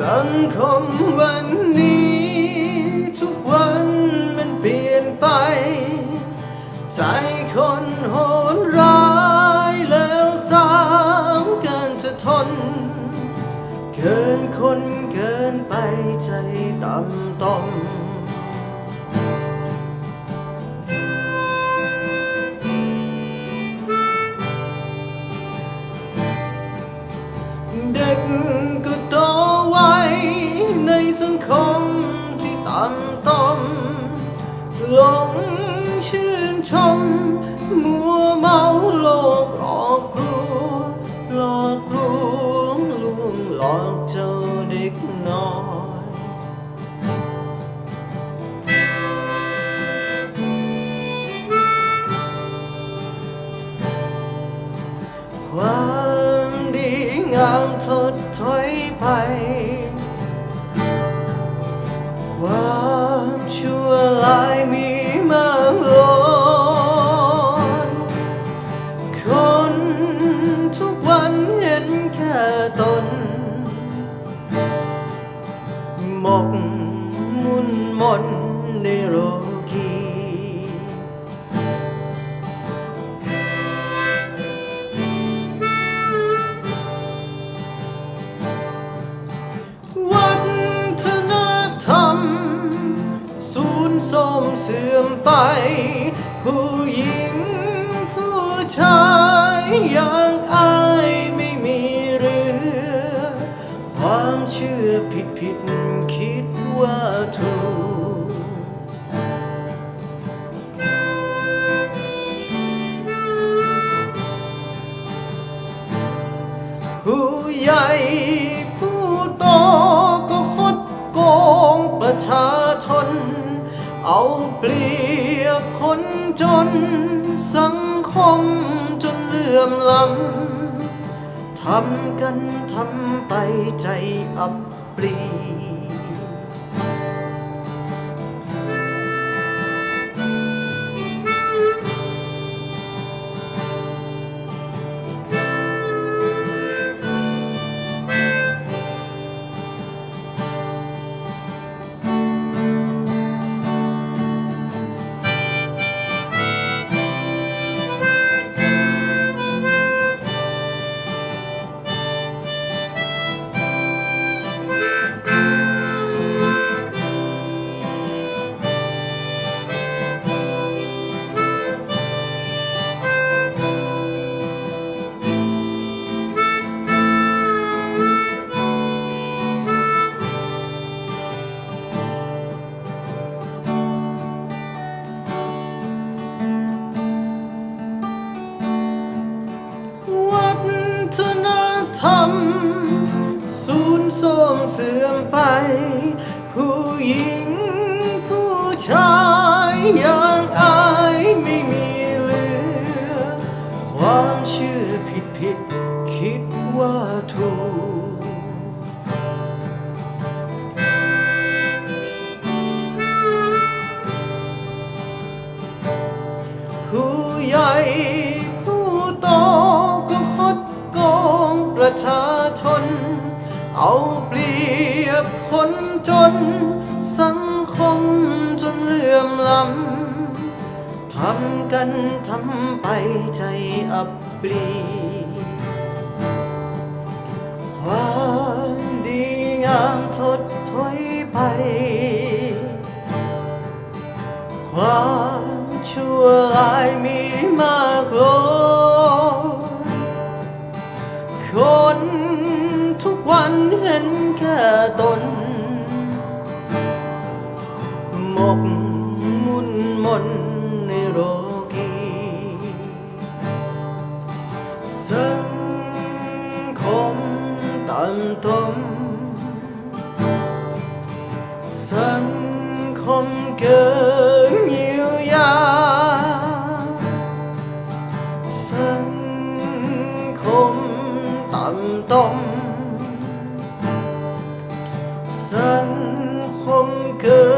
สังคมวันนี้ ทุกวันมันเปลี่ยนไป ใจคนโหดร้ายแล้วสามเกินจะทน เกินคนเกินไปใจต่ำต้ม คมที่ต่ำต้มหลงชื่นชม มัวเมาโลกหลอกลวงหลอกลวงลวงหลอกเจ้าเด็กน้อยความดีงามทดถอยไป ความชั่วร้ายมีมากล้นคนทุกวันเห็นแค่ตนหมก สูญโทรมเสื่อมไป ผู้หญิงผู้ชายอย่างอายไม่มีเรือความเชื่อผิดผิดคิดว่าถูก เอาเปรียบคนจน สังคมจนเลื่อมล้ำทำกันทำไปใจอับปรี ธรรมสูญโทรมเสื่อมไป ผู้หญิงผู้ชายยาง เอาเปรียบคนจน สังคมจนเลื่อมล้ำทำกันทำไปใจอับปรีความดีงามทดถอยไป ความชั่วร้ายมีมากลคนทุกวัน ห็นแค่ตน หมกมุ่นมนในโลกีสังคมต่ำต้มสังคมเกินเยียวยาสังคมต่ำต้ม มเกิ